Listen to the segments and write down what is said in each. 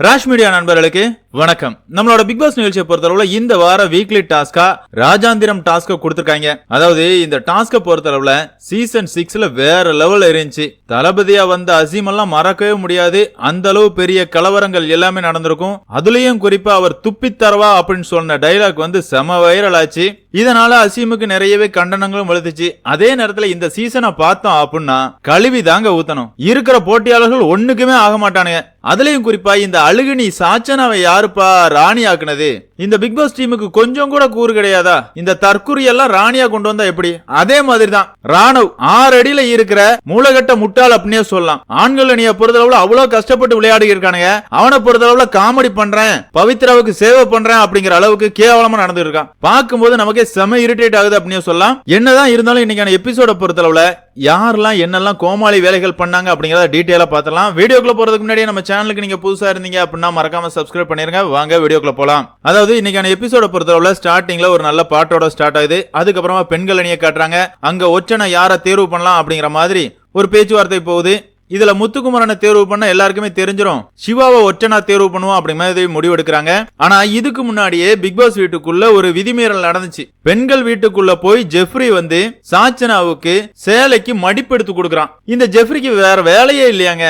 Rash media நண்பர்களுக்கு வணக்கம். நம்மளோட பிக் பாஸ் நிகழ்ச்சியை பொறுத்தளவுல இந்த வார வீக்லி டாஸ்கா ராஜாந்திரம் டாஸ்க கொடுத்திருக்காங்க. அதாவது இந்த டாஸ்க பொறுத்தளவுல சீசன் சிக்ஸ்ல வேற லெவல் இருந்துச்சு. தளபதியா வந்த அசீம் எல்லாம் மறக்கவே முடியாது. அந்த அளவு பெரிய கலவரங்கள் எல்லாமே நடந்திருக்கும். அதுலயும் குறிப்பா அவர் துப்பித்தரவா அப்படின்னு சொன்ன டைலாக் வந்து செம வைரல் ஆச்சு. இதனால அசீமுக்கு நிறையவே கண்டனங்களும் வலுத்துச்சு. அதே நேரத்துல இந்த சீசனை பார்த்தோம் அப்படின்னா கழுவி தாங்க ஊத்தணும். இருக்கிற போட்டியாளர்கள் ஒண்ணுக்குமே ஆக மாட்டானுங்க. அதுலயும் குறிப்பா இந்த அழுகினி சாச்சனாவை யாருப்பா ராணி ஆக்குனது? இந்த பிக் பாஸ் டீமுக்கு கொஞ்சம் கூட கூறு கிடையாதா? இந்த தற்குறி எல்லாம் ராணியா கொண்டு வந்தா எப்படி? அதே மாதிரி தான் ராணவ் ஆறு அடியில இருக்கிற மூலகட்ட முட்டாள் அப்படின்னே சொல்லலாம். ஆண்கள் அணியை பொறுத்தளவுல அவ்வளவு கஷ்டப்பட்டு விளையாடி இருக்கானுங்க. அவனை பொறுத்தளவுல காமெடி பண்றேன் பவித்ராவுக்கு சேவை பண்றேன் அப்படிங்கிற அளவுக்கு கேவலமா நடந்து இருக்கான். பார்க்கும்போது நமக்கே செம இரிட்டேட் ஆகுது அப்படின்னு சொல்லலாம். என்னதான் இருந்தாலும் இன்னைக்கான எபிசோட பொறுத்தளவுல யாரெல்லாம் என்னெல்லாம் கோமாளி வேலைகள் பண்ணாங்க அப்படிங்கறத டீட்டெயிலா பார்த்தலாம் வீடியோக்குள்ள போறதுக்கு முன்னாடியே நம்ம சேனலுக்கு நீங்க புதுசா இருந்தீங்க அப்படின்னா மறக்காம சப்ஸ்கிரைப் பண்ணிருங்க. வாங்க வீடியோக்குள்ள போலாம். அதாவது இன்னைக்கான எபிசோட பொறுத்தளவுல ஸ்டார்டிங்ல ஒரு நல்ல பாட்டோட ஸ்டார்ட் ஆகுது. அதுக்கப்புறமா பெண்கள் அணியை காட்டுறாங்க. அங்க ஒச்சனை யாரை தேர்வு பண்ணலாம் அப்படிங்கிற மாதிரி ஒரு பேச்சுவார்த்தை போகுது. இதுல முத்துக்குமரனை தேர்வு பண்ண எல்லாருக்குமே தெரிஞ்சிடும் சிவாவை ஒற்றனா தேர்வு பண்ணுவோம் அப்படிங்கிற மாதிரி முடிவு எடுக்கிறாங்க ஆனா இதுக்கு முன்னாடியே பிக் பாஸ் வீட்டுக்குள்ள ஒரு விதிமீறல் நடந்துச்சு. பெண்கள் வீட்டுக்குள்ள போய் ஜெஃப்ரி வந்து சாச்சனாவுக்கு சேலைக்கு மடிப்பு எடுத்து கொடுக்குறான். இந்த ஜெஃப்ரிக்கு வேற வேலையே இல்லையாங்க.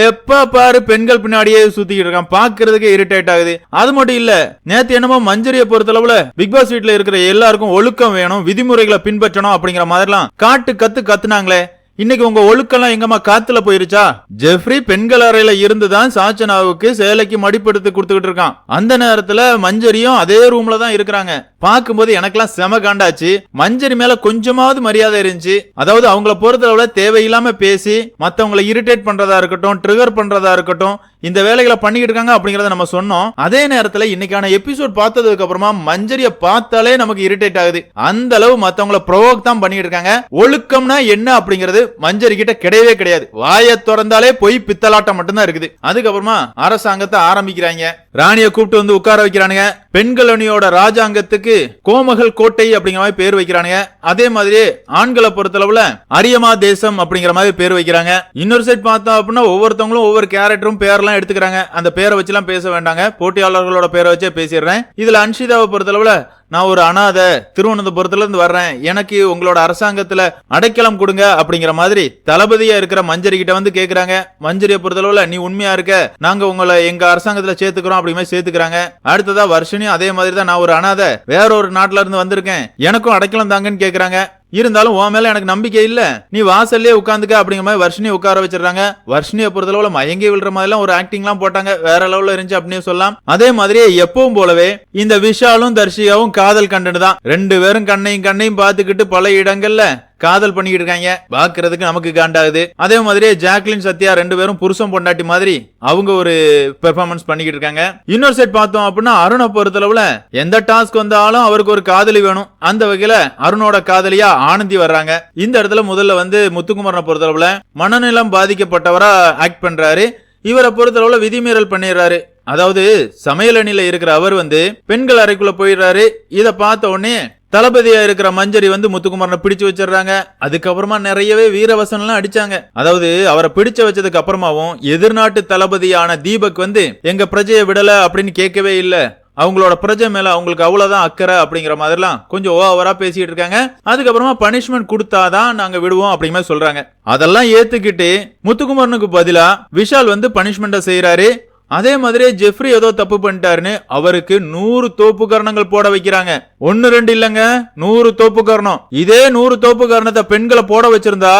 எப்ப பாரு பெண்கள் பின்னாடியே சுத்திக்கிட்டு இருக்கான். பாக்குறதுக்கு இரிட்டேட் ஆகுது. அது மட்டும் இல்ல நேத்து என்னமோ மஞ்சரியை பொறுத்தளவுல பிக் பாஸ் வீட்டுல இருக்கிற எல்லாருக்கும் ஒழுக்கம் வேணும் விதிமுறைகளை பின்பற்றணும் அப்படிங்கிற மாதிரிலாம் காட்டு கத்து கத்துனாங்களே. இன்னைக்கு உங்க ஒழுக்கெல்லாம் எங்கம்மா காத்துல போயிருச்சா? ஜெஃப்ரி பெண்கள் அறையில இருந்துதான் சாச்சனாவுக்கு சேலைக்கு மடிப்படுத்து கொடுத்துக்கிட்டு இருக்கான். அந்த நேரத்துல மஞ்சரியும் அதே ரூம்ல தான் இருக்கிறாங்க. பார்க்கும்போது எனக்கெல்லாம் செம காண்டாச்சு. மஞ்சரி மேல கொஞ்சமாவது மரியாதை இருந்துச்சு. அதாவது அவங்கள பொறுத்தளவுல தேவையில்லாம பேசி மத்தவங்களை இரிட்டேட் பண்றதா இருக்கட்டும் ட்ரிகர் பண்றதா இருக்கட்டும் இந்த வேலைகளை பண்ணிக்கிட்டு இருக்காங்க அப்படிங்கறத நம்ம சொன்னோம். அதே நேரத்துல இன்னைக்கான எபிசோட் பார்த்ததுக்கு அப்புறமா மஞ்சரிய பார்த்தாலே நமக்கு இரிட்டேட் ஆகுது. அந்த அளவு மத்தவங்கள ப்ரொவோக் தான் பண்ணிட்டு இருக்காங்க. ஒழுக்கம்னா என்ன அப்படிங்கிறது மஞ்சரி கிட்ட கிடையவே கிடையாது. வாயை திறந்தாலே போய் பித்தலாட்டம் மட்டும்தான் இருக்குது. அதுக்கப்புறமா அரசாங்கத்தை ஆரம்பிக்கிறாங்க. ராணியை கூப்பிட்டு வந்து உட்கார வைக்கிறானுங்க. பெண்கள் அணியோட ராஜாங்கத்துக்கு கோமகள் கோட்டை அப்படிங்கிற மாதிரி பேர் வைக்கிறானுங்க. அதே மாதிரி ஆண்களை பொறுத்தளவுல அரியமா தேசம் அப்படிங்கிற மாதிரி பேர் வைக்கிறாங்க. இன்னொரு சைட் பார்த்தோம் அப்படின்னா ஒவ்வொருத்தவங்களும் ஒவ்வொரு கேரக்டரும் பேரெல்லாம் எடுத்துக்கிறாங்க. அந்த பேரை வச்சுலாம் பேச வேண்டாங்க. போட்டியாளர்களோட பேரை வச்சே பேசிடுறேன். இதுல அன்ஷிதாவை பொறுத்தளவுல நான் ஒரு அனாதை திருவனந்தபுரத்துலேருந்து வர்றேன். எனக்கு உங்களோட அரசாங்கத்தில் அடைக்கலம் கொடுங்க அப்படிங்கிற மாதிரி தளபதியாக இருக்கிற மஞ்சரி கிட்ட வந்து கேட்குறாங்க மஞ்சரியை பொறுத்தளவில் நீ உண்மையாக இருக்க? நாங்கள் உங்களை எங்கள் அரசாங்கத்தில் சேர்த்துக்கிறோம் அப்படிங்கிற மாதிரி சேர்த்துக்கிறாங்க. அடுத்ததாக வருஷனையும் அதே மாதிரி தான் நான் ஒரு அனாதை வேற ஒரு நாட்டுல இருந்து வந்திருக்கேன். எனக்கும் அடைக்கலம் தாங்கன்னு கேட்குறாங்க இருந்தாலும் உன் மேல எனக்கு நம்பிக்கை இல்ல. நீ வாசல்லே உட்காந்துக்க அப்படிங்கிற மாதிரி வர்ஷினி உட்கார வச்சிருக்காங்க வர்ஷினியை பொறுத்தளவுல மயங்கி விழுற மாதிரி எல்லாம் ஒரு ஆக்டிங் எல்லாம் போட்டாங்க. வேற லெவல்ல இருந்துச்சு அப்படின்னு சொல்லலாம். அதே மாதிரியே எப்பவும் போலவே இந்த விஷாலும் தர்ஷிகாவும் காதல் கண்டனு தான் ரெண்டு பேரும் கண்ணையும் கண்ணையும் பார்த்துக்கிட்டு பல இடங்கள்ல காதல் பண்ணிக்கிட்டு இருக்காங்க. பாக்குறதுக்கு நமக்கு காண்டாகுது. அதே மாதிரியே ஜாக்லின் சத்யா ரெண்டு பேரும் புருஷன் பொண்டாட்டி மாதிரி அவங்க ஒரு பெர்ஃபார்மன்ஸ் பண்ணிக்கிட்டு இருக்காங்க. இன்னொரு செட் பார்த்தோம் அப்படின்னா அருணை பொறுத்தளவுல எந்த டாஸ்க் வந்தாலும் அவருக்கு ஒரு காதலி வேணும். அந்த வகையில அருணோட காதலியா ஆனந்தி வர்றாங்க. இந்த இடத்துல முதல்ல வந்து முத்துக்குமரனை பொறுத்தளவுல மனநலம் பாதிக்கப்பட்டவரா ஆக்ட் பண்றாரு. இவரை பொறுத்தளவுல விதிமீறல் பண்ணிடுறாரு. அதாவது சமையல் அணியில இருக்கிற அவர் வந்து பெண்கள் அறைக்குள்ள போயிடுறாரு. இதை பார்த்த உடனே தளபதியா இருக்கிற மஞ்சரி வந்து முத்துக்குமாரனை பிடிச்சு வச்சிடுறாங்க. அதுக்கப்புறமா நிறையவே வீரவசனம்லாம் அடிச்சாங்க. அதாவது அவரை பிடிச்சு வச்சதுக்கு அப்புறமாவும் எதிர்நாட்டு தளபதியான தீபக் வந்து எங்க பிரஜையை விடல அப்படின்னு கேட்கவே இல்லை. அவங்களோட பிரஜை மேல அவங்களுக்கு அவ்வளவுதான் அக்கறை அப்படிங்கிற மாதிரிலாம் கொஞ்சம் ஓவரா பேசிட்டு இருக்காங்க. அதுக்கப்புறமா பனிஷ்மெண்ட் கொடுத்தாதான் நாங்க விடுவோம் அப்படிங்கிற மாதிரி சொல்றாங்க. அதெல்லாம் ஏத்துக்கிட்டு முத்துக்குமரனுக்கு பதிலா விஷால் வந்து பனிஷ்மெண்ட்டை செய்யறாரு அதே மாதிரி ஜெஃப்ரி ஏதோ தப்பு பண்ணிட்டாருன்னு அவருக்கு நூறு தோப்பு கரணங்கள் போட வைக்கிறாங்க. ஒன்னு ரெண்டு இல்லங்க நூறு தோப்பு கரணம் இதே நூறு தோப்பு கரணத்தை பெண்களை போட வச்சிருந்தா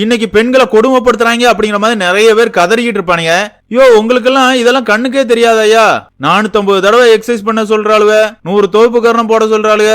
இன்னைக்கு பெண்களை கொடுமைப்படுத்துறாங்க அப்படிங்கிற மாதிரி நிறைய பேர் கதறிக்கிட்டு இருப்பானுங்க. யோ உங்களுக்கெல்லாம் இதெல்லாம் கண்ணுக்கே தெரியாதய்யா. நானூத்தம்பது தடவை எக்ஸசைஸ் பண்ண சொல்றாளுவ நூறு தோப்பு கரணம் போட சொல்றாளுக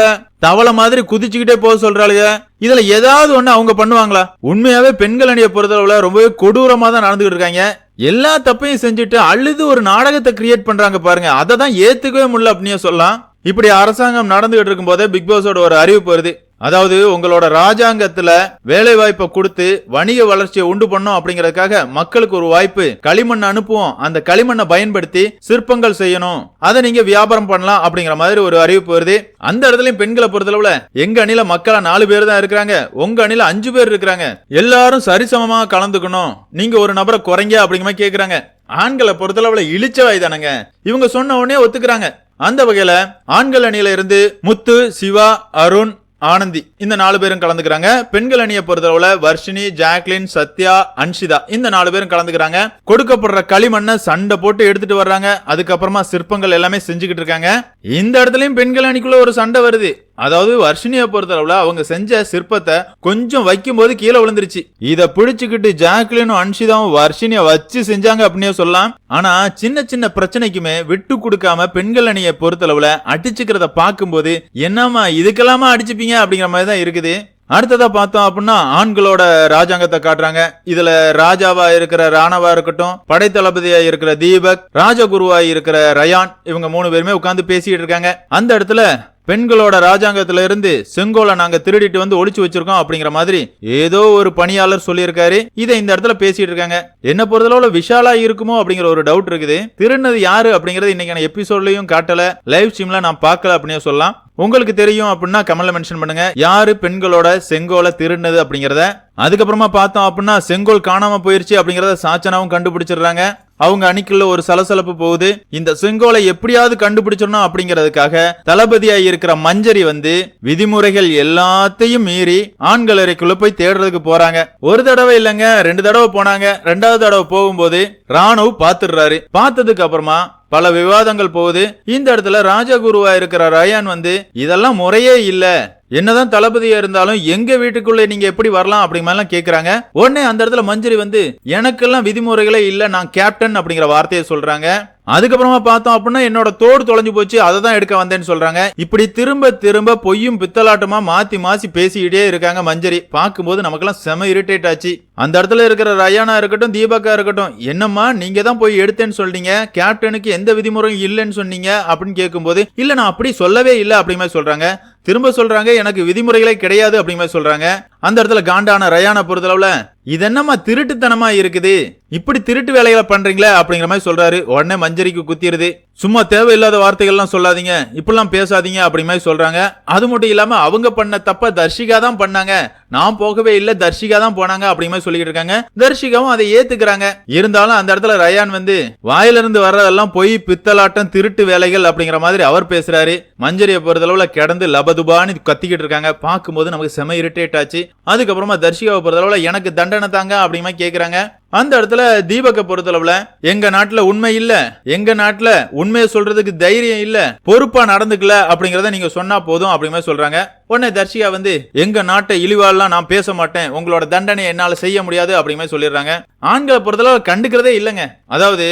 தவளை மாதிரி குதிச்சுக்கிட்டே போக சொல்றாளுக இதுல ஏதாவது ஒண்ணு அவங்க பண்ணுவாங்களா? உண்மையாவே பெண்கள் அணியை பொறுத்தளவுல ரொம்பவே கொடூரமா தான் நடந்துகிட்டு இருக்காங்க. எல்லா தப்பையும் செஞ்சுட்டு அழுது ஒரு நாடகத்தை கிரியேட் பண்றாங்க பாருங்க. அதை தான் ஏத்துக்கவே முடியல அப்படின்னு சொல்லலாம். இப்படி அரசாங்கம் நடந்துகிட்டு இருக்கும் போதே பிக் பாஸோட ஒரு அறிவிப்பு வருது. அதாவது உங்களோட ராஜாங்கத்துல வேலை வாய்ப்பை கொடுத்து வணிக வளர்ச்சியை உண்டு பண்ணோம் அப்படிங்கறதுக்காக மக்களுக்கு ஒரு வாய்ப்பு. களிமண் அனுப்புவோம். அந்த களிமண்ணை பயன்படுத்தி சிற்பங்கள் செய்யணும். அதை நீங்க வியாபாரம் பண்ணலாம் அப்படிங்கிற மாதிரி ஒரு அறிவிப்பு வருது. அந்த இடத்துலயும் பெண்களை பொறுத்தளவுல எங்க அணில மக்களா நாலு பேர் தான் இருக்கிறாங்க. உங்க அணில அஞ்சு பேர் இருக்கிறாங்க. எல்லாரும் சரிசமமா கலந்துக்கணும். நீங்க ஒரு நபரை குறைங்க அப்படிங்கிற மாதிரி கேக்குறாங்க. ஆண்களை பொறுத்தளவுல இழிச்சவாய் தானங்க. இவங்க சொன்ன உடனே ஒத்துக்கிறாங்க. அந்த வகையில ஆண்கள் அணியில இருந்து முத்து சிவா அருண் ஆனந்தி. இந்த நாலு பேரும் கலந்துக்கிறாங்க. பெண்கள் அணியை பொறுத்தளவுல வர்ஷினி ஜாக்லின் சத்யா அன்ஷிதா. இந்த நாலு பேரும் கலந்துக்கிறாங்க. கொடுக்கப்படுற களிமண்ணை சண்டை போட்டு எடுத்துட்டு வர்றாங்க. அதுக்கப்புறமா சிற்பங்கள் எல்லாமே செஞ்சுக்கிட்டு இருக்காங்க. இந்த இடத்துலயும் பெண்கள் அணிக்குள்ள ஒரு சண்டை வருது. அதாவது வர்ஷினியை பொறுத்தளவுல அவங்க செஞ்ச சிற்பத்தை கொஞ்சம் வைக்கும் போது கீழே விழுந்துருச்சு. இதை பிடிச்சுக்கிட்டு ஜாக்லினும் அன்ஷிதாவும் வர்ஷினிய வச்சு செஞ்சாங்க அப்படின்னே சொல்லலாம். ஆனா சின்ன சின்ன பிரச்சனைக்குமே விட்டு கொடுக்காம பெண்கள் அணியை பொறுத்தளவுல அடிச்சுக்கிறத பார்க்கும்போது என்னம்மா இதுக்கெல்லாமா அடிச்சுப்பீங்க? அப்படிங்கிற மாதிரி தான் இருக்குது. அடுத்ததா பார்த்தோம் அப்படின்னா ஆண்களோட ராஜாங்கத்தை காட்டுறாங்க. இதுல ராஜாவா இருக்கிற ராணவா இருக்கட்டும் படைத்தளபதியா இருக்கிற தீபக் ராஜகுருவா இருக்கிற ரயான் இவங்க மூணு பேருமே உட்காந்து பேசிட்டு இருக்காங்க. அந்த இடத்துல பெண்களோட ராஜாங்கத்துல இருந்து செங்கோலை நாங்க திருடிட்டு வந்து ஒழிச்சு வச்சிருக்கோம் அப்படிங்கிற மாதிரி ஏதோ ஒரு பணியாளர் சொல்லியிருக்காரு. இதை இந்த இடத்துல பேசிட்டு இருக்காங்க. என்ன பொறுத்தளவுல விஷாலா இருக்குமோ அப்படிங்கிற ஒரு டவுட் இருக்குது. திருடினது யாரு அப்படிங்கறது இன்னைக்கான எபிசோட்லயும் காட்டல. லைவ் ஸ்ட்ரீம்ல நான் பார்க்கல அப்படின்னு சொல்லலாம். உங்களுக்கு தெரியும் அப்படின்னா கமெண்ட்ல மென்ஷன் பண்ணுங்க. யாரு பெண்களோட செங்கோலை திருடினது அப்படிங்கிறத? அதுக்கப்புறமா பார்த்தோம் அப்படின்னா செங்கோல் காணாம போயிருச்சு அப்படிங்கறத சாச்சனாவும் கண்டுபிடிச்சிடுறாங்க. அவங்க அணிக்குள்ள ஒரு சலசலப்பு போகுது. இந்த செங்கோலை எப்படியாவது கண்டுபிடிச்சிடணும் அப்படிங்கறதுக்காக தளபதியா இருக்கிற மஞ்சரி வந்து விதிமுறைகள் எல்லாத்தையும் மீறி ஆண்கள் அறைக்குள்ள போய் தேடுறதுக்கு போறாங்க. ஒரு தடவை இல்லைங்க ரெண்டு தடவை போனாங்க. ரெண்டாவது தடவை போகும்போது ராணுவ பாத்துடுறாரு பார்த்ததுக்கு அப்புறமா பல விவாதங்கள் போகுது. இந்த இடத்துல ராஜகுருவா இருக்கிற ரயான் வந்து இதெல்லாம் முறையே இல்ல. என்னதான் தளபதியா இருந்தாலும் எங்க வீட்டுக்குள்ள நீங்க எப்படி வரலாம்? அப்படிங்கிற மாதிரிலாம் கேக்குறாங்க. உடனே அந்த இடத்துல மஞ்சரி வந்து எனக்கெல்லாம் விதிமுறைகளே இல்ல நான் கேப்டன் அப்படிங்கிற வார்த்தையை சொல்றாங்க. அதுக்கப்புறமா பார்த்தோம் அப்படின்னா என்னோட தோடு தொலைஞ்சு போச்சு அதை தான் எடுக்க வந்தேன்னு சொல்றாங்க. இப்படி திரும்ப திரும்ப பொய்யும் பித்தலாட்டமா மாத்தி மாசி பேசிக்கிட்டே இருக்காங்க மஞ்சரி. பார்க்கும்போது நமக்கெல்லாம் செம இரிட்டேட் ஆச்சு. அந்த இடத்துல இருக்கிற ரயானா இருக்கட்டும் தீபக்கா இருக்கட்டும் என்னம்மா நீங்க தான் போய் எடுத்தேன்னு சொல்றீங்க? கேப்டனுக்கு எந்த விதிமுறையும் இல்லைன்னு சொன்னீங்க? அப்படின்னு கேட்கும்போது இல்ல நான் அப்படி சொல்லவே இல்லை அப்படிமே சொல்றாங்க. திரும்ப சொல்றாங்க எனக்கு விதிமுறைகளே கிடையாது அப்படிங்கிற சொல்றாங்க. அந்த இடத்துல காண்டான ரயானை பொறுத்தளவுல இது என்னம்மா திருட்டுத்தனமா இருக்குது? இப்படி திருட்டு வேலைகளை பண்றீங்களே அப்படிங்கிற மாதிரி சொல்றாரு. உடனே மஞ்சரிக்கு குத்திடுது. சும்மா தேவையில்லாத வார்த்தைகள்லாம் சொல்லாதீங்க. இப்படிலாம் பேசாதீங்க அப்படிங்கிற மாதிரி சொல்றாங்க. அது மட்டும் இல்லாம அவங்க பண்ண தப்ப தர்ஷிகா தான் பண்ணாங்க. நான் போகவே இல்ல தர்ஷிகா தான் போனாங்க அப்படிங்கிற மாதிரி சொல்லிட்டு இருக்காங்க. தர்ஷிகாவும் அதை ஏத்துக்கிறாங்க. இருந்தாலும் அந்த இடத்துல ரயான் வந்து வாயிலிருந்து வர்றதெல்லாம் போய் பித்தலாட்டம் திருட்டு வேலைகள் அப்படிங்கிற மாதிரி அவர் பேசுறாரு. மஞ்சரியை பொறுத்தளவுல கிடந்து லபதுபான்னு கத்திக்கிட்டு இருக்காங்க. பார்க்கும்போது நமக்கு செம இரிட்டேட் ஆச்சு. அதுக்கப்புறமா தர்ஷிகாவை பொறுத்தளவுல எனக்கு தண்டனை தாங்க அப்படிமா கேட்குறாங்க அந்த இடத்துல தீபக்க பொறுத்தளவுல எங்க நாட்டுல உண்மை இல்ல எங்க நாட்டுல உண்மையை சொல்றதுக்கு தைரியம் இல்ல பொறுப்பா நடந்துக்கல அப்படிங்கறத நீங்க சொன்னா போதும் அப்படிங்கிற சொல்றாங்க. உடனே தர்ஷிகா வந்து எங்க நாட்டை இழிவாலாம் நான் பேச மாட்டேன் உங்களோட தண்டனை என்னால செய்ய முடியாது அப்படிங்கிற சொல்லிடுறாங்க. ஆண்களை பொறுத்தளவு கண்டுக்கிறதே இல்லைங்க. அதாவது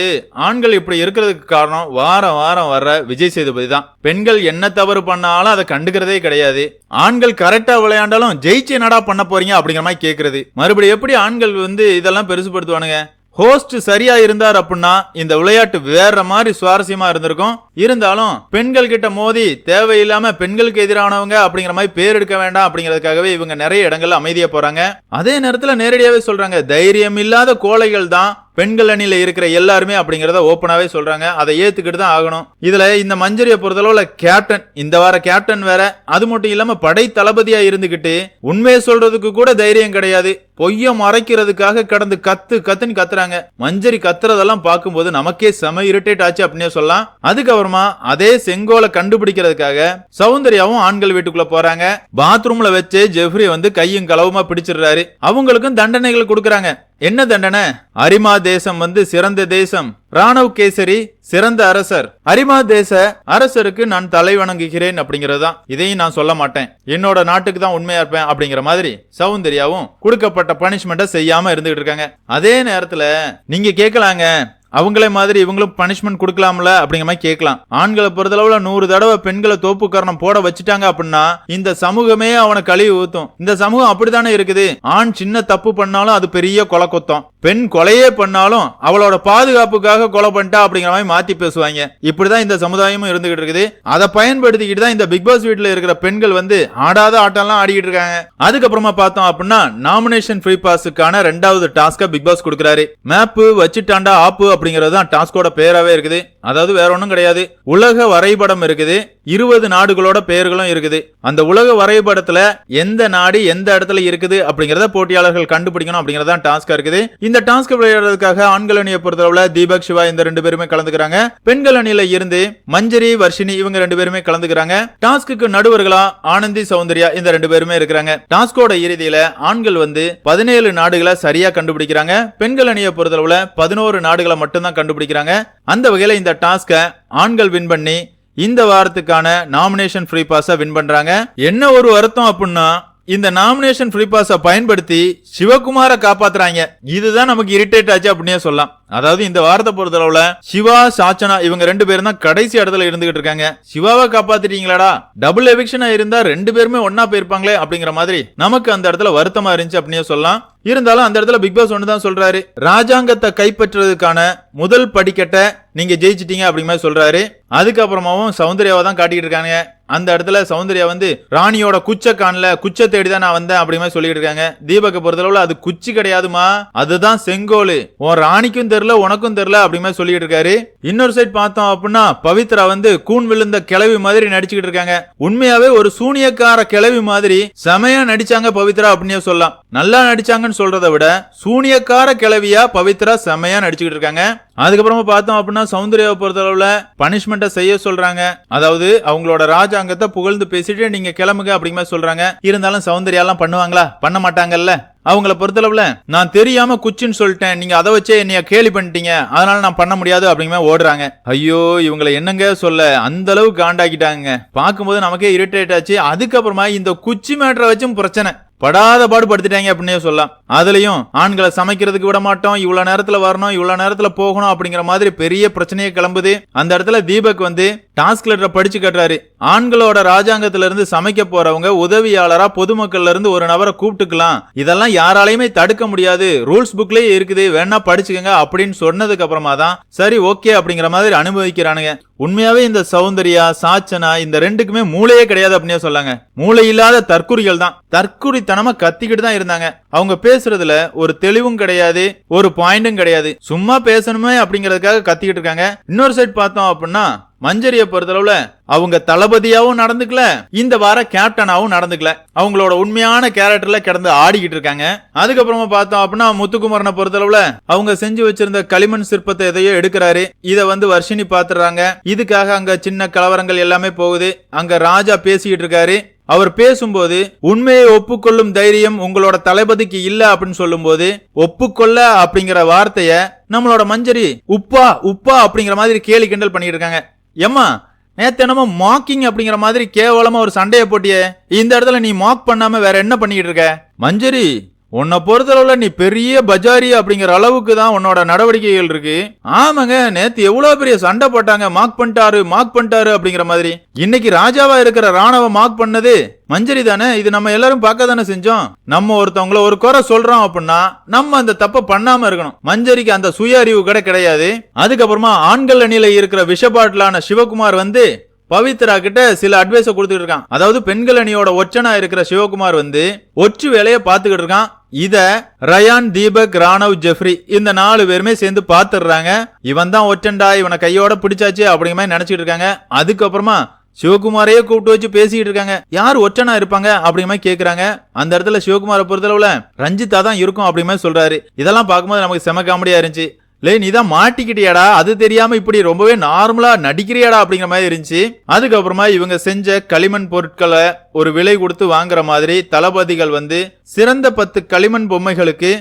ஆண்கள் இப்படி இருக்கிறதுக்கு காரணம் வாரம் வாரம் வர்ற விஜய் சேதுபதி தான். பெண்கள் என்ன தவறு பண்ணாலும் அதை கண்டுக்கிறதே கிடையாது. ஆண்கள் கரெக்டா விளையாண்டாலும் ஜெயிச்சு என்னடா பண்ண போறீங்க அப்படிங்கிற மாதிரி கேக்குறது. மறுபடியும் எப்படி ஆண்கள் வந்து இதெல்லாம் பெருசுபடுத்துவானுங்க ஹோஸ்ட் சரியா இருந்தார் அப்படின்னா இந்த விளையாட்டு வேற மாதிரி சுவாரஸ்யமா இருந்திருக்கும். இருந்தாலும் பெண்கள் கிட்ட மோதி தேவையில்லாம பெண்களுக்கு எதிரானவங்க அப்படிங்கிற மாதிரி பேர் எடுக்க வேண்டாம் அப்படிங்கிறதுக்காகவே இவங்க நிறைய இடங்கள்ல அமைதியா போறாங்க. அதே நேரத்துல நேரடியாவே சொல்றாங்க தைரியம் இல்லாத கோழைகள் தான் பெண்கள் அணியில் இருக்கிற எல்லாருமே அப்படிங்கிறத ஓப்பனாகவே சொல்கிறாங்க அதை ஏற்றுக்கிட்டு தான் ஆகணும். இதில் இந்த மஞ்சரியை பொறுத்தளவில் கேப்டன் இந்த வார கேப்டன் வேற. அது மட்டும் இல்லாமல் படை தளபதியாக இருந்துக்கிட்டு உண்மையை சொல்றதுக்கு கூட தைரியம் கிடையாது. பொய்ய மறைக்கிறதுக்காக கடந்து கத்து கத்துன்னு கத்துறாங்க. மஞ்சரி கத்துறதெல்லாம் பார்க்கும்போது நமக்கே செம இரிட்டேட் ஆச்சு அப்படின்னே சொல்லலாம். அதுக்கப்புறமா அதே செங்கோலை கண்டுபிடிக்கிறதுக்காக சௌந்தர்யாவும் ஆண்கள் வீட்டுக்குள்ள போறாங்க. பாத்ரூம்ல வச்சு ஜெஃப்ரி வந்து கையும் களவுமா பிடிச்சிடுறாரு. அவங்களுக்கும் தண்டனைகள் கொடுக்குறாங்க. என்ன தண்டனை? அரிமா தேசம் வந்து சிறந்த தேசம். ராணவ் கேசரி சிறந்த அரசர். அரிமா தேச அரசருக்கு நான் தலை வணங்குகிறேன் அப்படிங்கறதுதான். இதையும் நான் சொல்ல மாட்டேன். என்னோட நாட்டுக்கு தான் உண்மையா இருப்பேன் அப்படிங்கிற மாதிரி சௌந்தர்யாவும் கொடுக்கப்பட்ட பனிஷ்மெண்ட்டை செய்யாம இருந்துகிட்டு இருக்காங்க. அதே நேரத்துல நீங்க கேட்கலாங்க அவங்களே மாதிரி இவங்களும் பனிஷ்மெண்ட் கொடுக்கலாம்ல அப்படிங்கிற மாதிரி கேட்கலாம். ஆண்களை பொறுத்தளவுல நூறு தடவை பெண்களை தோப்புக்கரணம் போட வச்சுட்டாங்க அப்படின்னா இந்த சமூகமே அவனை கழுவி ஊத்தும். இந்த சமூகம் அப்படித்தானே இருக்குது? ஆண் சின்ன தப்பு பண்ணாலும் அது பெரிய கொலை குத்தம். பெண் கொலையே பண்ணாலும் அவளோட பாதுகாப்புக்காக கொலை பண்ணிட்டா அப்படிங்கிற மாதிரி மாத்தி பேசுவாங்க. இப்படிதான் இந்த சமுதாயமும் இருந்துகிட்டு இருக்குது. அதை பயன்படுத்திக்கிட்டு தான் இந்த பிக் பாஸ் வீட்ல இருக்கிற பெண்கள் வந்து ஆடாத ஆட்டம்லாம் ஆடிக்கிட்டு இருக்காங்க. அதுக்கப்புறமா பார்த்தோம் அப்படின்னா நாமினேஷன் ஃப்ரீ பாஸுக்கான ரெண்டாவது டாஸ்கா பிக் பாஸ் கொடுக்குறாரு. மேப்பு வச்சுட்டாண்டா ஆப்பு அப்படிங்கிறது தான் டாஸ்கோட பேராகவே இருக்குது. அதாவது வேற ஒன்றும் கிடையாது. உலக வரைபடம் இருக்குது. இருபது நாடுகளோட பெயர்களும் இருக்குது. அந்த உலக வரைபடத்துல எந்த நாடு எந்த இடத்துல இருக்குது அப்படிங்கறத போட்டியாளர்கள் கண்டுபிடிக்கணும் அப்படிங்கறத டாஸ்கா இருக்குது. இந்த டாஸ்க் விளையாடுறதுக்காக ஆண்கள் அணியை பொறுத்தளவுல தீபக் சிவா இந்த ரெண்டு பேருமே கலந்துக்கிறாங்க. பெண்கள் அணியில இருந்து மஞ்சரி வர்ஷினி இவங்க ரெண்டு பேருமே கலந்துக்கிறாங்க. டாஸ்க்கு நடுவர்களா ஆனந்தி சௌந்தர்யா இந்த ரெண்டு பேருமே இருக்கிறாங்க. டாஸ்கோட இறுதியில ஆண்கள் வந்து பதினேழு நாடுகளை சரியா கண்டுபிடிக்கிறாங்க. பெண்கள் அணியை பொறுத்தளவுல பதினோரு நாடுகளை மட்டும்தான் கண்டுபிடிக்கிறாங்க. அந்த வகையில இந்த டாஸ்கை ஆண்கள் வின் பண்ணி இந்த வாரத்துக்கான நாமினேஷன் ஃப்ரீ பாஸை வின் பண்றாங்க. என்ன ஒரு வருத்தம் அப்படின்னா இந்த நாமினேஷன் ஃப்ரீ பாஸ பயன்படுத்தி சிவகுமாரை காப்பாத்துறாங்க. இதுதான் நமக்கு இரிட்டேட் ஆச்சு அப்படின்னே சொல்லலாம். அதாவது இந்த வாரத்தை பொறுத்தளவுல சிவா சாச்சனா இவங்க ரெண்டு பேரும் தான் கடைசி இடத்துல இருந்துகிட்டு இருக்காங்க. சிவாவை காப்பாத்திட்டீங்களாடா? டபுள் எவிக்ஷனா இருந்தா ரெண்டு பேருமே ஒன்னா போயிருப்பாங்களே அப்படிங்கிற மாதிரி நமக்கு அந்த இடத்துல வருத்தமா இருந்துச்சு அப்படின்னே சொல்லலாம். இருந்தாலும் அந்த இடத்துல பிக் பாஸ் ஒன்று தான் சொல்றாரு. ராஜாங்கத்தை கைப்பற்றுறதுக்கான முதல் படிக்கட்டை நீங்க ஜெயிச்சிட்டீங்க அப்படிங்க மாதிரி சொல்றாரு. அதுக்கப்புறமாவும் சௌந்தர்யாவை தான் காட்டிக்கிட்டு இருக்காங்க அந்த இடத்துல சௌந்தர்யா வந்து ராணியோட குச்ச காணல குச்ச தேடி தான் நான் வந்தேன் அப்படிங்கிற மாதிரி சொல்லிட்டு இருக்காங்க. தீபக்க பொறுத்தளவுல அது குச்சி கிடையாதுமா? அதுதான் செங்கோல். உன் ராணிக்கும் தெரியல உனக்கும் தெரியல அப்படிங்கிற மாதிரி சொல்லிட்டு இருக்காரு. இன்னொரு சைட் பார்த்தோம் அப்படின்னா பவித்ரா வந்து கூன் விழுந்த கிளவி மாதிரி நடிச்சுக்கிட்டு இருக்காங்க. உண்மையாவே ஒரு சூனியக்கார கிளவி மாதிரி செமையா நடிச்சாங்க பவித்ரா அப்படின்னு சொல்லலாம். நல்லா நடிச்சாங்கன்னு சொல்றதை விட சூனியக்கார கிளவியா பவித்ரா செமையா நடிச்சுக்கிட்டு இருக்காங்க. அதுக்கப்புறமா பார்த்தோம் அப்படின்னா சௌந்தர்யாவை பொறுத்தளவுல பனிஷ்மெண்ட்டை செய்ய சொல்றாங்க. அதாவது அவங்களோட ராஜாங்கத்தை புகழ்ந்து பேசிட்டு நீங்க கிளம்புங்க அப்படிங்கிற மாதிரி சொல்றாங்க. இருந்தாலும் சௌந்தர்யாலாம் பண்ணுவாங்களா? பண்ண மாட்டாங்கல்ல. அவங்கள பொறுத்தளவுல நான் தெரியாம குச்சின்னு சொல்லிட்டேன். நீங்க அதை வச்சே என்னைய கேலி பண்ணிட்டீங்க. அதனால நான் பண்ண முடியாது அப்படிங்கிற மாதிரி ஓடுறாங்க. ஐயோ இவங்களை என்னங்க சொல்ல? அந்த அளவுக்கு காண்டாக்கிட்டாங்க பார்க்கும்போது நமக்கே இரிட்டேட் ஆச்சு. அதுக்கப்புறமா இந்த குச்சி மேட்டரை வச்சும் பிரச்சனை. படாத பாடு படுத்திட்டாங்க அப்படின்னே சொல்லலாம். அதுலயும் ஆண்களை சமைக்கிறதுக்கு விட மாட்டோம் இவ்வளவு நேரத்துல வரணும் இவ்வளவு நேரத்துல போகணும் அப்படிங்கிற மாதிரி பெரிய பிரச்சனையே கிளம்புது. அந்த இடத்துல தீபக் வந்து டாஸ்க் லெட்டரை படிச்சு கட்டுறாரு. ஆண்களோட ராஜாங்கத்துல இருந்து சமைக்க போறவங்க உதவியாளரா பொதுமக்கள்ல இருந்து ஒரு நபரை கூப்பிட்டுக்கலாம். இதெல்லாம் யாராலையுமே தடுக்க முடியாது. ரூல்ஸ் புக்லயே இருக்குது. வேணா படிச்சுக்கங்க அப்படின்னு சொன்னதுக்கு அப்புறமா தான் சரி ஓகே அப்படிங்கிற மாதிரி அனுபவிக்கிறானுங்க. உண்மையாவே இந்த சௌந்தர்யா சாச்சனா இந்த ரெண்டுக்குமே மூளையே கிடையாது அப்படின்னே சொல்லாங்க. மூளை இல்லாத தற்குறிகள் தான். தற்குறித்தனமா கத்திக்கிட்டு தான் இருந்தாங்க. அவங்க பேசுறதுல ஒரு தெளிவும் கிடையாது ஒரு பாயிண்டும் கிடையாது. சும்மா பேசணுமே அப்படிங்கறதுக்காக கத்திக்கிட்டு இருக்காங்க. இன்னொரு சைட் பார்த்தோம் அப்படின்னா மஞ்சரியை பொறுத்தளவுல அவங்க தளபதியாவும் நடந்துக்கல இந்த வார கேப்டனாவும் நடந்துக்கல. அவங்களோட உண்மையான கேரக்டர்ல கிடந்து ஆடிக்கிட்டு இருக்காங்க. அதுக்கப்புறமா பார்த்தோம் அப்படின்னா முத்துக்குமரனை பொறுத்தளவுல அவங்க செஞ்சு வச்சிருந்த களிமண் சிற்பத்தை எதையோ எடுக்கிறாரு. இத வந்து வர்ஷினி பாத்துறாங்க. இதுக்காக அங்க சின்ன கலவரங்கள் எல்லாமே போகுது. அங்க ராஜா பேசிக்கிட்டு இருக்காரு. அவர் பேசும்போது உண்மையை ஒப்புக்கொள்ளும் தைரியம் உங்களோட தளபதிக்கு இல்ல அப்படின்னு சொல்லும்போது ஒப்புக்கொள்ள அப்படிங்கிற வார்த்தைய நம்மளோட மஞ்சரி உப்பா உப்பா அப்படிங்கிற மாதிரி கேலி கிண்டல் பண்ணிட்டு இருக்காங்க. ஏம்மா நேற்று என்னமோ மாக்கிங் அப்படிங்கிற மாதிரி கேவலமா ஒரு சண்டையை போட்டியே. இந்த இடத்துல நீ மாக் பண்ணாம வேற என்ன பண்ணிக்கிட்டு இருக்க? மஞ்சரி உன்னை பொறுத்தளவுல நீ பெரிய பஜாரி அப்படிங்கிற அளவுக்கு தான் உன்னோட நடவடிக்கைகள் இருக்கு. ஆமாங்க நேத்து எவ்வளவு பெரிய சண்டை போட்டாங்க. மார்க் பண்ணிட்டாரு மார்க் பண்ணிட்டாரு அப்படிங்கிற மாதிரி. இன்னைக்கு ராஜாவா இருக்கிற ராணவ மார்க் பண்ணது. மஞ்சரி தானே? இது நம்ம எல்லாரும் பார்க்க தானே செஞ்சோம். நம்ம ஒருத்தவங்கள ஒரு குறை சொல்றோம் அப்படின்னா நம்ம அந்த தப்ப பண்ணாம இருக்கணும். மஞ்சரிக்கு அந்த சுய அறிவு கூட கிடையாது. அதுக்கப்புறமா ஆண்கள் அணியில இருக்கிற விஷபாட்டிலான சிவகுமார் வந்து பவித்ரா கிட்ட சில அட்வைஸ கொடுத்துட்டு இருக்கான். அதாவது பெண்கள் அணியோட ஒச்சனா இருக்கிற சிவகுமார் வந்து ஒற்று வேலையை பார்த்துக்கிட்டு இருக்கான். இத ரயான் தீபக் ராணவ் ஜெஃப்ரி இந்த நாலு பேருமே சேர்ந்து பாத்துடுறாங்க. இவன் தான் ஒற்றண்டா இவனை கையோட பிடிச்சாச்சு அப்படிங்கிற மாதிரி நினைச்சிட்டு இருக்காங்க. அதுக்கப்புறமா சிவகுமாரையே கூப்பிட்டு வச்சு பேசிட்டு இருக்காங்க. யார் ஒற்றனா இருப்பாங்க அப்படிங்கிற மாதிரி கேக்குறாங்க. அந்த இடத்துல சிவகுமாரை பொறுத்தளவுல ரஞ்சிதா தான் இருக்கும் அப்படிங்கிற மாதிரி சொல்றாரு. இதெல்லாம் பார்க்கும்போது நமக்கு செம காமெடியா இருந்துச்சு. லே நீ தான் மாட்டிக்கிட்டியாடா. அது தெரியாம இப்படி ரொம்பவே நார்மலா நடிக்கிறியாடா அப்படிங்கிற மாதிரி இருந்துச்சு. அதுக்கப்புறமா இவங்க செஞ்ச களிமண் பொருட்களை ஒரு விலை கொடுத்து வாங்குற மாதிரி தளபதிகள் வந்து சிறந்த பத்து களிமண் பொம்மைகளுக்கு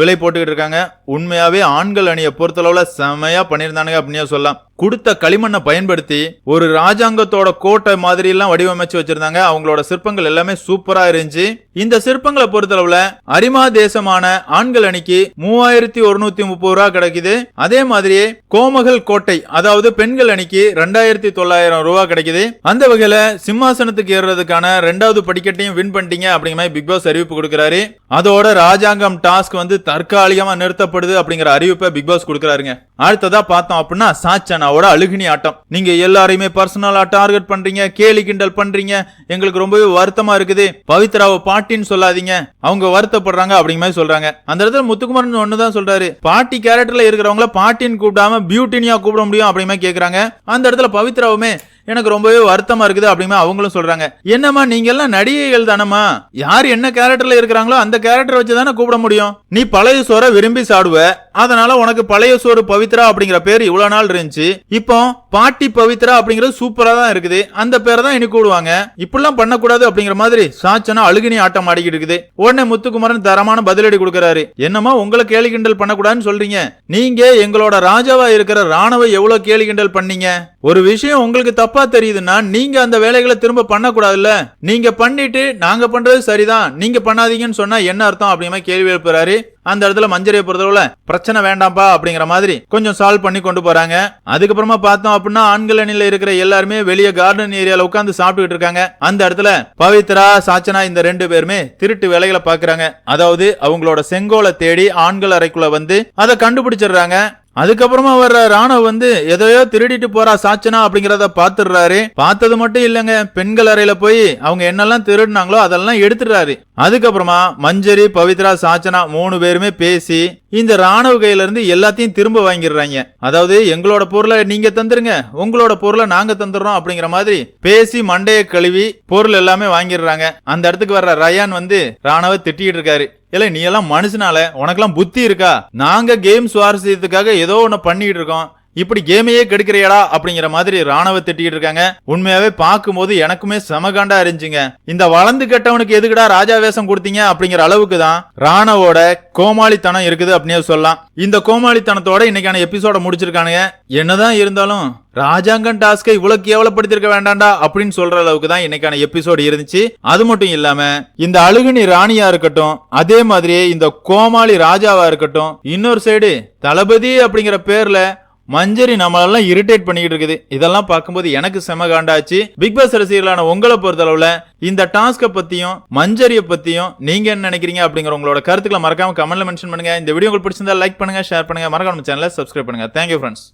விலை போட்டுக்கிட்டு இருக்காங்க. உண்மையாவே ஆண்கள் அணியை பொறுத்தளவுல செமையா பண்ணியிருந்தானுங்க அப்படின்னே சொல்லலாம். கொடுத்த களிமண்ணை பயன்படுத்தி ஒரு ராஜாங்கத்தோட கோட்டை மாதிரி எல்லாம் வடிவமைச்சு வச்சிருந்தாங்க. அவங்களோட சிற்பங்கள் எல்லாமே சூப்பரா இருந்துச்சு. இந்த சிற்பங்களை பொறுத்தளவுல அரிமா தேசமான ஆண்கள் அணிக்கு மூவாயிரத்தி ஒருநூத்தி முப்பது ரூபா கிடைக்குது. அதே மாதிரியே கோமகல் கோட்டை அதாவது பெண்கள் அணிக்கு ரெண்டாயிரத்தி தொள்ளாயிரம் ரூபா கிடைக்குது. அந்த வகையில சிம்மாசனத்துக்கு ஏறுறதுக்கான ரெண்டாவது படிக்கட்டையும் வின் பண்ணிட்டீங்க அப்படிங்கிற மாதிரி பிக் பாஸ் அறிவிப்பு கொடுக்கிறாரு. அதோட ராஜாங்கம் டாஸ்க் வந்து தற்காலிகமா நிறுத்தப்படுது அப்படிங்கிற அறிவிப்பை பிக் பாஸ் கொடுக்குறாருங்க. அடுத்ததா பார்த்தோம் அப்படின்னா சாச்சனாவோட அழுகினி ஆட்டம். நீங்க எல்லாரையுமே பர்சனலா டார்கெட் பண்றீங்க கேலி கிண்டல் பண்றீங்க. எங்களுக்கு ரொம்பவே வருத்தமா இருக்குது. பவித்ராவை பாட்டின்னு சொல்லாதீங்க. அவங்க வருத்தப்படுறாங்க அப்படிங்கிற மாதிரி சொல்றாங்க. அந்த இடத்துல முத்துக்குமாரன் ஒண்ணுதான் சொல்றாரு. பாட்டி கேரக்டர்ல இருக்கிறவங்கள பாட்டின்னு கூப்பிடாம பியூட்டினியா கூப்பிட முடியும் அப்படிங்க மாதிரி கேக்குறாங்க. அந்த இடத்துல பவித்ராவுமே எனக்கு ரொம்பவே வருத்தமா இருக்குது அப்படிமா அவங்களும் சொல்றாங்க. என்னம்மா நீங்க எல்லாம் நடிகைகள் தானம்மா? யார் என்ன கேரக்டர்ல இருக்கிறாங்களோ அந்த கேரக்டர் வச்சு தானே கூப்பிட முடியும். நீ பழைய சோற விரும்பி சாடுவ அதனால உனக்கு பழைய சோறு பவித்ரா அப்படிங்கிற பேர் இவ்வளவு நாள் இருந்துச்சு. இப்போ பாட்டி பவித்ரா அப்படிங்கிறது சூப்பரா தான் இருக்குது. அந்த பேரை தான் இனி கூடுவாங்க. இப்படிலாம் பண்ணக்கூடாது அப்படிங்கிற மாதிரி சாச்சனா அழுகினி ஆட்டம் ஆடிக்கிட்டு இருக்குது. உடனே முத்துக்குமரன் தரமான பதிலடி கொடுக்கறாரு. என்னம்மா உங்களை கேலி கிண்டல் பண்ணக்கூடாதுன்னு சொல்றீங்க? நீங்க எங்களோட ராஜாவா இருக்கிற ராணுவ எவ்வளவு கேலி கிண்டல் பண்ணீங்க? ஒரு விஷயம் உங்களுக்கு தப்பா தெரியுதுன்னா நீங்க அந்த வேலைகளை திரும்ப பண்ணக்கூடாதுல்ல. நீங்க பண்ணிட்டு நாங்க பண்றது சரிதான். நீங்க பண்ணாதீங்கன்னு சொன்னா என்ன அர்த்தம் அப்படிங்கிற கேள்வி எழுப்புறாரு. அந்த இடத்துல மஞ்சரியை பொறுத்தளவுல பிரச்சனை வேண்டாம்ப்பா அப்படிங்கிற மாதிரி கொஞ்சம் சால்வ் பண்ணி கொண்டு போறாங்க. அதுக்கப்புறமா பார்த்தோம் அப்படின்னா ஆண்கள் அணியில இருக்கிற எல்லாருமே வெளியே கார்டன் ஏரியால உட்காந்து சாப்பிட்டுக்கிட்டு இருக்காங்க. அந்த இடத்துல பவித்ரா சாச்சனா இந்த ரெண்டு பேருமே திருட்டு வேலைகளை பாக்குறாங்க அதாவது அவங்களோட செங்கோலை தேடி ஆண்கள் அறைக்குள்ள வந்து அதை கண்டுபிடிச்சிடுறாங்க. அதுக்கப்புறமா வர்ற ராணுவ வந்து எதையோ திருடிட்டு போறா சாச்சனா அப்படிங்கறத பாத்துடுறாரு பார்த்தது மட்டும் இல்லங்க. பெண்கள் அறையில போய் அவங்க என்னெல்லாம் திருடினாங்களோ அதெல்லாம் எடுத்துடுறாரு. அதுக்கப்புறமா மஞ்சரி பவித்ரா சாச்சனா மூணு பேருமே பேசி இந்த ராணுவ கையில இருந்து எல்லாத்தையும் திரும்ப வாங்கிடுறாங்க. அதாவது எங்களோட பொருளை நீங்க தந்துருங்க. உங்களோட பொருளை நாங்க தந்துடுறோம் அப்படிங்கிற மாதிரி பேசி மண்டையை கழுவி பொருள் எல்லாமே வாங்கிடுறாங்க. அந்த இடத்துக்கு வர்ற ரயான் வந்து ராணுவ திட்டிட்டு இருக்காரு. இல்லை நீ எல்லாம் மனுஷனால உனக்கெல்லாம் புத்தி இருக்கா? நாங்கள் கேம் சுவாரஸ்யத்துக்காக ஏதோ ஒன்று பண்ணிட்டு இருக்கோம். இப்படி கேமையே கெடுக்கிறியடா அப்படிங்கிற மாதிரி ராணுவ திட்டிட்டு இருக்காங்க. உண்மையாவே பார்க்கும்போது எனக்குமே செமகாண்டா இருந்துச்சுங்க. இந்த வளர்ந்து கெட்டவனுக்கு எதுக்குடா ராஜா வேஷம் கொடுத்தீங்க அப்படிங்கிற அளவுக்கு தான் ராணவோட கோமாளித்தனம் இருக்குது அப்படின்னு சொல்லலாம். இந்த கோமாளித்தனத்தோட இன்னைக்கான எபிசோட முடிச்சிருக்கானுங்க. என்னதான் இருந்தாலும் ராஜாங்கன் டாஸ்கை இவ்வளவு கேவலப்படுத்திருக்க வேண்டாம்டா அப்படின்னு சொல்ற அளவுக்கு தான் இன்னைக்கான எபிசோடு இருந்துச்சு. அது மட்டும் இல்லாம இந்த அழுகுனி ராணியா இருக்கட்டும் அதே மாதிரியே இந்த கோமாளி ராஜாவா இருக்கட்டும் இன்னொரு சைடு தளபதி அப்படிங்கிற பேர்ல மஞ்சரி நம்மளெல்லாம் இரிட்டேட் பண்ணிக்கிட்டு இருக்குது. இதெல்லாம் பார்க்கும்போது எனக்கு செம காண்டாச்சு. பிக் பாஸ் ரசிகர்களான உங்களை பொறுத்தளவுல இந்த டாஸ்கை பத்தியும் மஞ்சரியை பத்தியும் நீங்க என்ன நினைக்கிறீங்க அப்படிங்கிற உங்களோட கருத்துக்களை மறக்காம கமெண்ட்ல மென்ஷன் பண்ணுங்க. இந்த வீடியோ உங்களுக்கு பிடிச்சிருந்தா லைக் பண்ணுங்க ஷேர் பண்ணுங்க. மறக்காம சேனலை சப்ஸ்கிரைப் பண்ணுங்க. Thank you friends